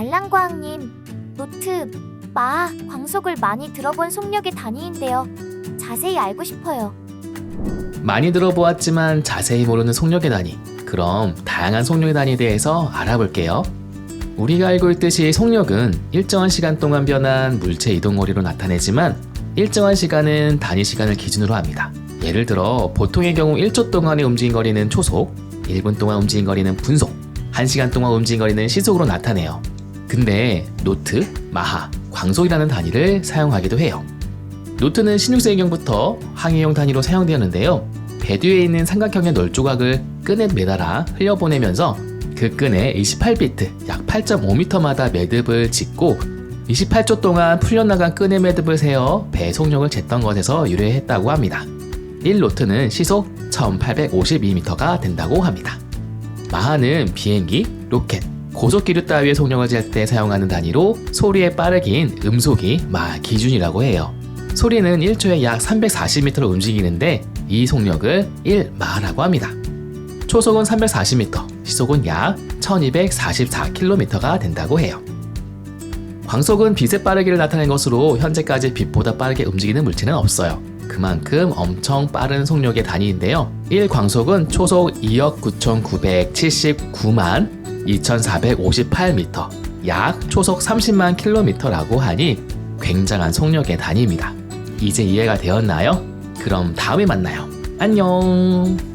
대장과학님, 노트, 마, 광속을 많이 들어본 속력의 단위인데요. 자세히 알고 싶어요. 많이 들어보았지만 자세히 모르는 속력의 단위. 그럼 다양한 속력의 단위에 대해서 알아볼게요. 우리가 알고 있듯이 속력은 일정한 시간 동안 변한 물체 이동 거리로 나타내지만 일정한 시간은 단위 시간을 기준으로 합니다. 예를 들어 보통의 경우 1초 동안의 움직임 거리는 초속, 1분 동안 움직임 거리는 분속, 1시간 동안 움직임 거리는 시속으로 나타내요. 근데 노트, 마하, 광속이라는 단위를 사용하기도 해요. 노트는 16세기경부터 항해용 단위로 사용되었는데요. 배 뒤에 있는 삼각형의 널 조각을 끈에 매달아 흘려보내면서 그 끈에 28비트, 약 8.5m마다 매듭을 짓고 28초 동안 풀려나간 끈의 매듭을 세어 배 속력을 쟀던 것에서 유래했다고 합니다. 1노트는 시속 1852m가 된다고 합니다. 마하는 비행기, 로켓, 고속기류 따위의 속력을 잴 때 사용하는 단위로 소리의 빠르기인 음속이 마 기준이라고 해요. 소리는 1초에 약 340m로 움직이는데 이 속력을 1마라고 합니다. 초속은 340m, 시속은 약 1244km가 된다고 해요. 광속은 빛의 빠르기를 나타낸 것으로 현재까지 빛보다 빠르게 움직이는 물체는 없어요. 그만큼 엄청 빠른 속력의 단위인데요. 1광속은 초속 2억 9,979만 2,458m, 약 초속 30만 킬로미터라고 하니 굉장한 속력의 단위입니다. 이제 이해가 되었나요? 그럼 다음에 만나요. 안녕!